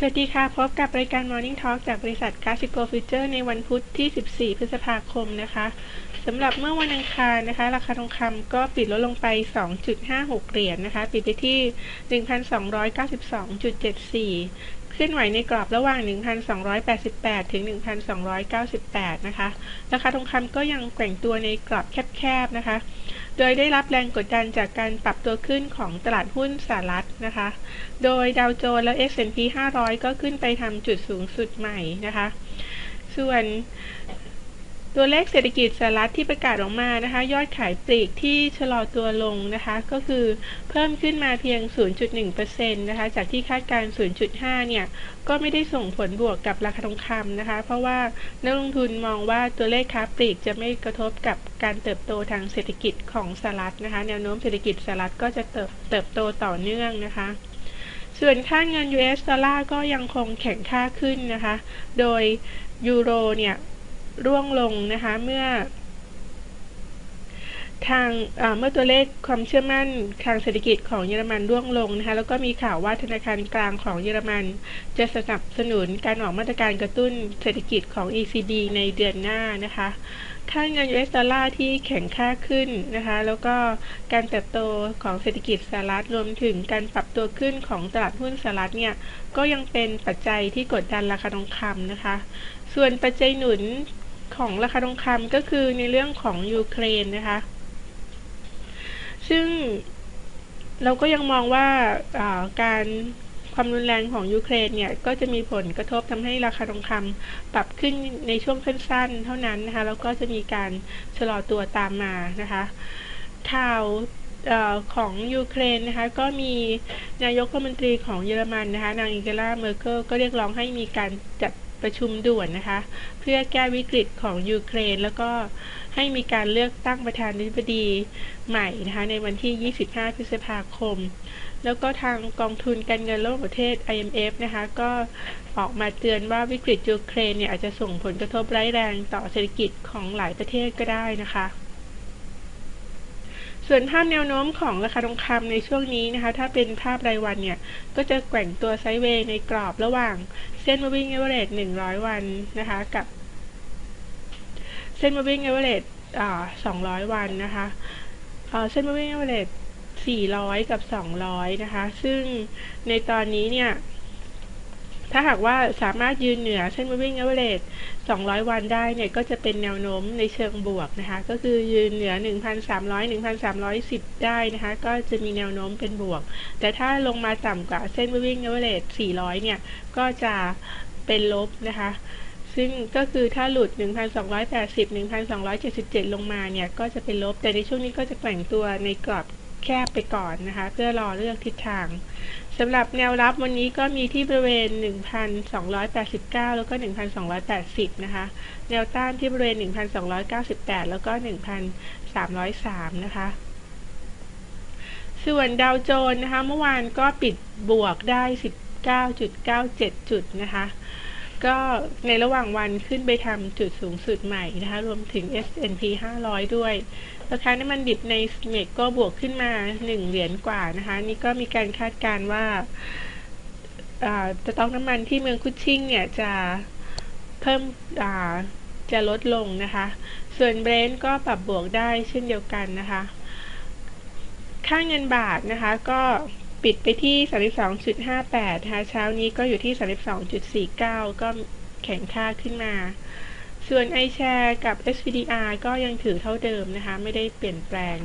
สวัสดีค่ะ พบกับรายการ Morning Talk จากบริษัท c a s i c o Future ในวันพุธที่ 14 พฤษภาคมนะคะสำหรับเมื่อวันอังคารนะคะ ราคาทองคำก็ปิดลดลงไป 2.56 เหรียญนนะคะ ปิดไปที่ 1,292.74 เคลื่อนไหวในกรอบระหว่าง 1,288 ถึง 1,298 นะคะ ราคาทองคำก็ยังแกว่งตัวในกรอบแคบๆนะคะ โดยได้รับแรงกดดันจากการปรับตัวขึ้นของตลาดหุ้นสหรัฐนะคะ โดยดาวโจนส์และ S&P 500 ก็ขึ้นไปทำจุดสูงสุดใหม่นะคะ ส่วน ตัวเลขเศรษฐกิจสหรัฐที่ประกาศออกมานะคะ ยอดขายปลีกที่ชะลอตัวลงนะคะ ก็คือเพิ่มขึ้นมาเพียง 0.1%นะคะ จากที่คาดการ 0.5 เนี่ย ก็ไม่ได้ส่งผลบวกกับราคาทองคำนะคะ เพราะว่านักลงทุนมองว่าตัวเลขค้าปลีกจะไม่กระทบกับการเติบโตทางเศรษฐกิจของสหรัฐนะคะ แนวโน้มเศรษฐกิจสหรัฐก็จะเติบเติบโตต่อเนื่องนะคะส่วนค่าเงิน US ดอลลาร์ก็ยังคงแข็งค่าขึ้นนะคะ โดยยูโรเนี่ย ร่วงลงนะคะเมื่อทางเมื่อตัวเลขความเชื่อมั่นทางเศรษฐกิจของเยอรมันร่วงลงนะคะแล้วก็มีข่าวว่าธนาคารกลางของเยอรมัน จะสนับสนุนการออกมาตรการกระตุ้นเศรษฐกิจของ ECB ในเดือนหน้านะคะ ค่าเงิน US ดอลลาร์ที่แข็งค่าขึ้นนะคะ แล้วก็การเติบโตของเศรษฐกิจสหรัฐรวมถึงการปรับตัวขึ้นของตลาดหุ้นสหรัฐเนี่ยก็ยังเป็นปัจจัยที่กดดันราคาทองคำนะคะ ส่วนปัจจัยหนุน ของราคาทองคำก็คือในเรื่องของยูเครนนะคะ ซึ่งเราก็ยังมองว่าการความรุนแรงของยูเครนเนี่ยก็จะมีผลกระทบทำให้ราคาทองคำปรับขึ้นในช่วงสั้นๆ เท่านั้นนะคะแล้วก็จะมีการชะลอตัวตามมานะคะข่าวของยูเครนนะคะก็มีนายกรัฐมนตรีของเยอรมันนะคะนางอิงเกล่าเมอร์เคิลก็เรียกร้องให้มีการจัด ประชุมด่วนนะคะ เพื่อแก้วิกฤตของยูเครน แล้วก็ให้มีการเลือกตั้งประธานาธิบดีใหม่นะคะในวันที่ 25 พฤษภาคม แล้วก็ทางกองทุนการเงินโลกประเทศ IMF นะคะ ก็ออกมาเตือนว่าวิกฤตยูเครนเนี่ยอาจจะส่งผลกระทบร้ายแรงต่อเศรษฐกิจของหลายประเทศก็ได้นะคะ ส่วนภาพแนวโน้มของราคาทองคำในช่วงนี้นะคะ ถ้าเป็นภาพรายวันเนี่ย ก็จะแกว่งตัวไซด์เวย์ในกรอบระหว่างเส้น moving average 100 วันนะคะ กับเส้น moving average อ่า200 วันนะคะเส้น moving average 400 กับ 200 นะคะ ซึ่งในตอนนี้เนี่ย ถ้าหากว่าสามารถยืนเหนือเส้น moving average 200 วันได้เนี่ยก็จะเป็นแนวโน้มในเชิงบวกนะคะ ก็คือยืนเหนือ 1,300 1,310 ได้นะคะ ก็จะมีแนวโน้มเป็นบวก แต่ถ้าลงมาต่ำกว่าเส้น moving average 400 เนี่ย ก็จะเป็นลบนะคะซึ่งก็คือถ้าหลุด 1,280 1,277 ลงมาเนี่ย ก็จะเป็นลบ แต่ในช่วงนี้ก็จะแกว่งตัวในกรอบ แคบไปก่อนนะคะ เพื่อรอเลือกทิศทางสำหรับแนวรับวันนี้ก็มีที่บริเวณ 1,289 แล้วก็ 1,280 นะคะ แนวต้านที่บริเวณ 1,298 แล้วก็ 1,303 นะคะ ส่วนดาวโจนส์นะคะ เมื่อวานก็ปิดบวกได้ 19.97 จุดนะคะ ก็ในระหว่างวันขึ้นไปทำจุดสูงสุดใหม่นะคะ รวมถึง S&P 500 ด้วย ราคาน้ำมันดิบในสเมกก็บวกขึ้นมา 1 เหรียญกว่านะคะ นี่ก็มีการคาดการณ์ว่าจะต้องน้ำมันที่เมืองคุชชิ่งเนี่ยจะเพิ่มจะลดลงนะคะ ส่วนเบรนท์ก็ปรับบวกได้เช่นเดียวกันนะคะ ค่าเงินบาทนะคะก็ ปิดไปที่ 32.58ค่ะเช้านี้ก็อยู่ที่ 32.49 ก็แข็งค่าขึ้นมา ส่วน iShare กับ SVDR ก็ยังถือเท่าเดิมนะคะ ไม่ได้เปลี่ยนแปลง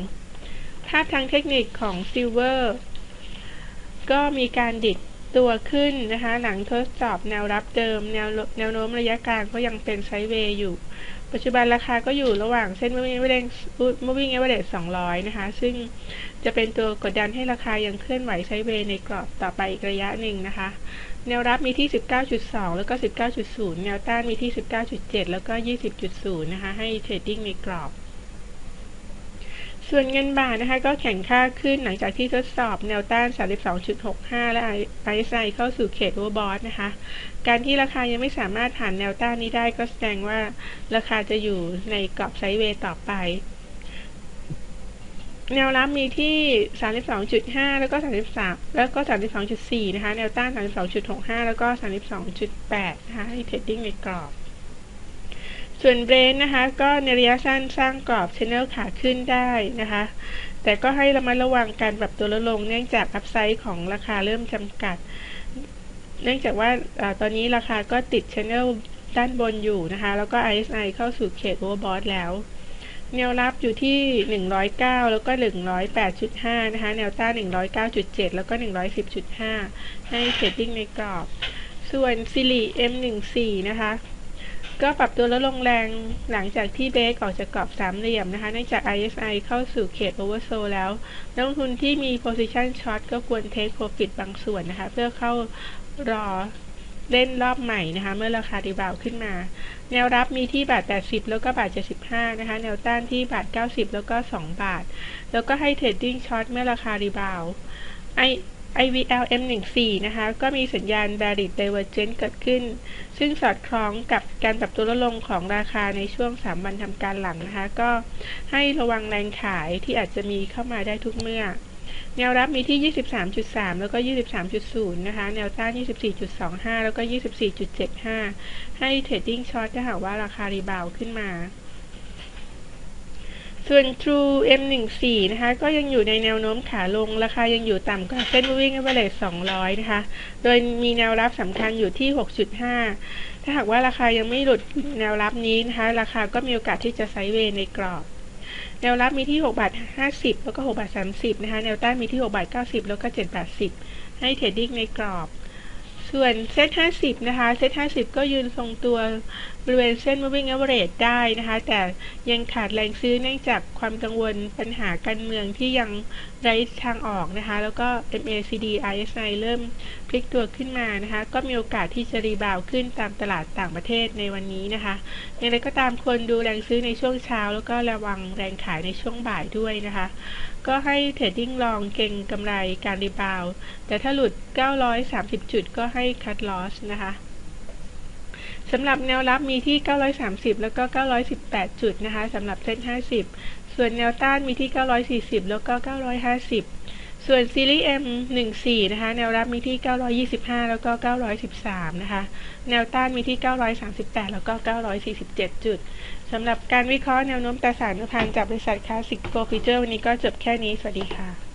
ภาพทางเทคนิคของ Silver ก็มีการดิด ตัวขึ้นนะคะ หลังทดสอบแนวรับเดิม แนวแนวโน้มระยะกลางก็ยังเป็นไซด์เวย์อยู่ ปัจจุบันราคาก็อยู่ระหว่างเส้น moving average moving average 200 นะคะ ซึ่งจะเป็นตัวกดดันให้ราคายังเคลื่อนไหวไซด์เวย์ในกรอบต่อไปอีกระยะหนึ่งนะคะ แนวรับมีที่ 19.2 แล้วก็ 19.0 แนวต้านมีที่ 19.7 แล้วก็ 20.0 นะคะ ให้เทรดดิ้งในกรอบ ส่วนเงินบาทนะคะก็แข็งค่าขึ้นหลังจากที่ทดสอบแนวต้าน 32.65 และ RSI เข้าสู่เขตโอเวอร์บอทนะคะ การที่ราคายังไม่สามารถผ่านแนวต้านนี้ได้ก็แสดงว่าราคาจะอยู่ในกรอบไซด์เวย์ต่อไป แนวรับมีที่ 32.5 แล้วก็ 33 แล้วก็ 32.4 นะคะ แนวต้าน 32.65 แล้วก็ 32.8 นะคะให้เทรดดิ้งในกรอบ ส่วนเบรนนะคะ ก็ในระยะสั้นสร้างกรอบชแนลขาขึ้นได้นะคะ แต่ก็ให้ระมัดระวังการปรับตัวลดลงเนื่องจากอัพไซด์ของราคาเริ่มจำกัด เนื่องจากว่าอตอนนี้ราคาก็ติดชแนลด้านบนอยู่นะคะ แล้วก็ RSI เข้าสู่เขตโอเวอร์บอทแล้วแนวรับอยู่ที่ 109 แล้วก็ 108.5 นะคะ แนวต้าน109.7 แล้วก็ 110.5 ให้เทรดดิ้งในกรอบ ส่วนซิลิ M14 นะคะ ก็ปรับตัวลดลงแรงหลังจากที่เบรกออกจากกรอบสามเหลี่ยมนะคะเนื่องจาก ISI เข้าสู่เขต Oversold แล้ว นักลงทุนที่มี position short ก็ควร take profit บางส่วนนะคะ เพื่อเข้ารอเล่นรอบใหม่นะคะ เมื่อราคาดีบาวขึ้นมา แนวรับมีที่บาท 80 แล้วก็บาท 75 นะคะ แนวต้านที่บาท 90 แล้วก็ 2 บาท แล้วก็ให้เทรดดิ้งช็อตเมื่อราคาดีบาวไอ IVL M14 นะคะ ก็มีสัญญาณ bearish divergence เกิดขึ้น ซึ่งสอดคล้องกับการปรับตัวลดลงของราคาในช่วง 3 วันทำการหลังนะคะ ก็ให้ระวังแรงขายที่อาจจะมีเข้ามาได้ทุกเมื่อ แนวรับมีที่ 23.3 แล้วก็ 23.0 นะคะ แนวต้าน 24.25 แล้วก็ 24.75 ให้เทรดดิ้งช็อตถ้าหากว่าราคารีบาวขึ้นมา ส่วน True M14 นะคะ ก็ยังอยู่ในแนวโน้มขาลง ราคายังอยู่ต่ำกว่าเส้น Moving Average 200 นะคะ โดยมีแนวรับสำคัญอยู่ที่ 6.5 ถ้าหากว่าราคายังไม่หลุดแนวรับนี้นะคะ ราคาก็มีโอกาสที่จะไซด์เวย์ในกรอบ แนวรับมีที่ 6 บาท 50 แล้วก็ 6 บาท 30 นะคะ แนวต้านมีที่ 6 บาท 90 แล้วก็ 7 บาท 10 ให้เทรดดิ้งในกรอบ ส่วนเซ็ต50 นะคะ เซ็ต50 ก็ยืนทรงตัวบริเวณเส้น moving average ได้นะคะ แต่ยังขาดแรงซื้อเนื่องจากความกังวลปัญหาการเมืองที่ยังไร้ทางออกนะคะ แล้วก็ MACD RSI เริ่มพลิกตัวขึ้นมานะคะ ก็มีโอกาสที่จะรีบาวขึ้นตามตลาดต่างประเทศในวันนี้นะคะอย่างไรก็ตามควรดูแรงซื้อในช่วงเช้า แล้วก็ระวังแรงขายในช่วงบ่ายด้วยนะคะ ก็ให้เทรดดิ้งลองเก่งกำไรการรีบาว แต่ถ้าหลุด 930 จุดก็ให้คัดลอสนะคะสำหรับแนวรับมีที่ 930 แล้วก็ 918 จุดนะคะสำหรับเส้น50 ส่วนแนวต้านมีที่ 940 แล้วก็ 950 ส่วนซีรีส์ M14 นะคะ แนวรับมีที่ 925 แล้วก็ 913 นะคะ แนวต้านมีที่ 938 แล้วก็ 947 จุดสำหรับการวิเคราะห์แนวโน้มตราสารพันจากบริษัทคลาสสิกโกลฟิเจอร์วันนี้ก็จบแค่นี้ สวัสดีค่ะ